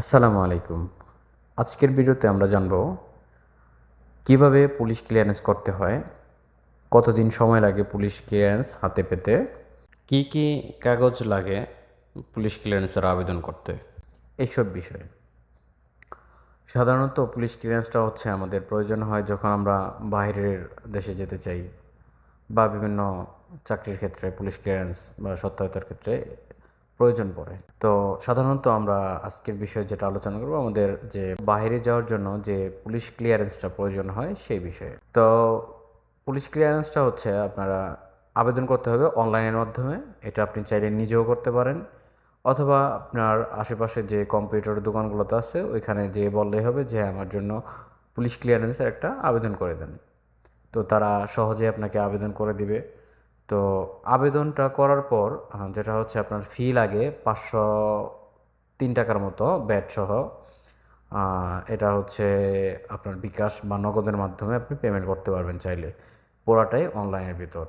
আসসালামু আলাইকুম। আজকের ভিডিওতে আমরা জানব কীভাবে পুলিশ ক্লিয়ারেন্স করতে হয়, কতদিন সময় লাগে পুলিশ ক্লিয়ারেন্স হাতে পেতে, কি কি কাগজ লাগে পুলিশ ক্লিয়ারেন্সের আবেদন করতে, এইসব বিষয়ে। সাধারণত পুলিশ ক্লিয়ারেন্সটা হচ্ছে আমাদের প্রয়োজন হয় যখন আমরা বাইরের দেশে যেতে চাই বা বিভিন্ন চাকরির ক্ষেত্রে পুলিশ ক্লিয়ারেন্স বা সত্যায়তার ক্ষেত্রে প্রয়োজন পড়ে। তো সাধারণত আমরা আজকের বিষয়ে যেটা আলোচনা করব, আমাদের যে বাইরে যাওয়ার জন্য যে পুলিশ ক্লিয়ারেন্সটা প্রয়োজন হয় সেই বিষয়ে। তো পুলিশ ক্লিয়ারেন্সটা হচ্ছে আপনারা আবেদন করতে হবে অনলাইনের মাধ্যমে। এটা আপনি চাইলে নিজেও করতে পারেন। অথবা আপনার আশেপাশে যে কম্পিউটার দোকানগুলোতে আছে, ওইখানে যেয়ে বললেই হবে যে আমার জন্য পুলিশ ক্লিয়ারেন্সের একটা আবেদন করে দেন। তো তারা সহজে আপনাকে আবেদন করে দিবে। তো আবেদনটা করার পর যেটা হচ্ছে আপনার ফি লাগে পাঁচশো তিন টাকার মতো ব্যাট সহ। এটা হচ্ছে আপনার বিকাশ বা নগদের মাধ্যমে আপনি পেমেন্ট করতে পারবেন চাইলে পুরাটাই অনলাইনের ভিতর।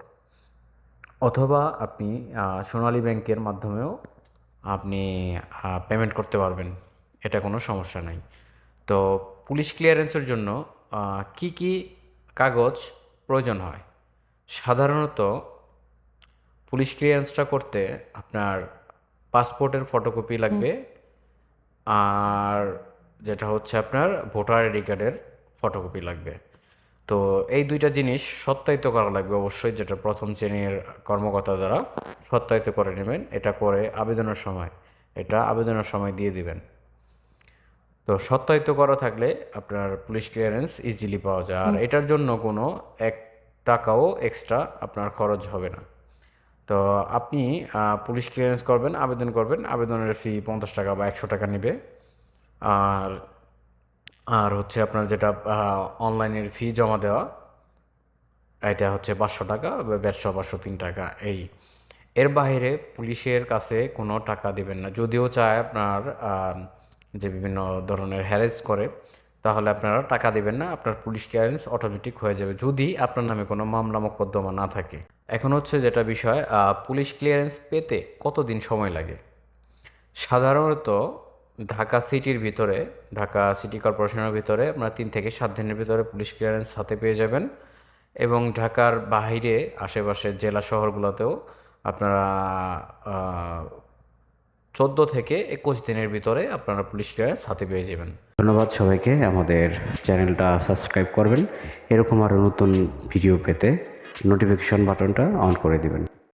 অথবা আপনি সোনালী ব্যাংকের মাধ্যমেও আপনি পেমেন্ট করতে পারবেন, এটা কোনো সমস্যা নাই। তো পুলিশ ক্লিয়ারেন্সের জন্য কি কি কাগজ প্রয়োজন হয়? সাধারণত পুলিশ ক্লিয়ারেন্সটা করতে আপনার পাসপোর্টের ফটোকপি লাগবে। আর যেটা হচ্ছে আপনার ভোটার আইডি কার্ডের ফটোকপি লাগবে। তো এই দুইটা জিনিস সত্যায়িত করা লাগবে অবশ্যই যেটা প্রথম শ্রেণির কর্মকর্তা দ্বারা সত্যায়িত করে নেবেন। এটা করে আবেদনের সময় এটা আবেদনের সময় দিয়ে দিবেন। তো সত্যায়িত করা থাকলে আপনার পুলিশ ক্লিয়ারেন্স ইজিলি পাওয়া যায়। আর এটার জন্য কোনো এক টাকাও এক্সট্রা আপনার খরচ হবে না। তো আপনি পুলিশ ক্লিয়ারেন্স করবেন, আবেদন করবেন। আবেদনের ফি পঞ্চাশ টাকা বা একশো টাকা নেবে। আর আর হচ্ছে আপনার যেটা অনলাইনের ফি জমা দেওয়া, এটা হচ্ছে পাঁচশো টাকা দেড়শো, পাঁচশো, তিন টাকা, এই। এর বাইরে পুলিশের কাছে কোনো টাকা দেবেন না। যদিও চায় আপনার যে বিভিন্ন ধরনের হ্যারেস করে, তাহলে আপনারা টাকা দেবেন না। আপনার পুলিশ ক্লিয়ারেন্স অটোমেটিক হয়ে যাবে। যদি আপনার নামে কোনো মামলা মোকদ্দমা না থাকে। এখন হচ্ছে যেটা বিষয় পুলিশ ক্লিয়ারেন্স পেতে কতদিন সময় লাগে? সাধারণত ঢাকা সিটির ভিতরে, ঢাকা সিটি কর্পোরেশনের ভিতরে আপনারা তিন থেকে সাত দিনের ভিতরে পুলিশ ক্লিয়ারেন্স হাতে পেয়ে যাবেন এবং ঢাকার বাহিরে, আশেপাশের জেলা শহরগুলোতেও আপনারা চোদ্দ থেকে একুশ দিনের ভিতরে আপনারা পুলিশ ক্লিয়ারেন্স হাতে পেয়ে যাবেন। ধন্যবাদ সবাইকে, আমাদের চ্যানেলটা সাবস্ক্রাইব করবেন। এরকম আরও নতুন ভিডিও পেতে নোটিফিকেশন বাটনটা অন করে দিবেন।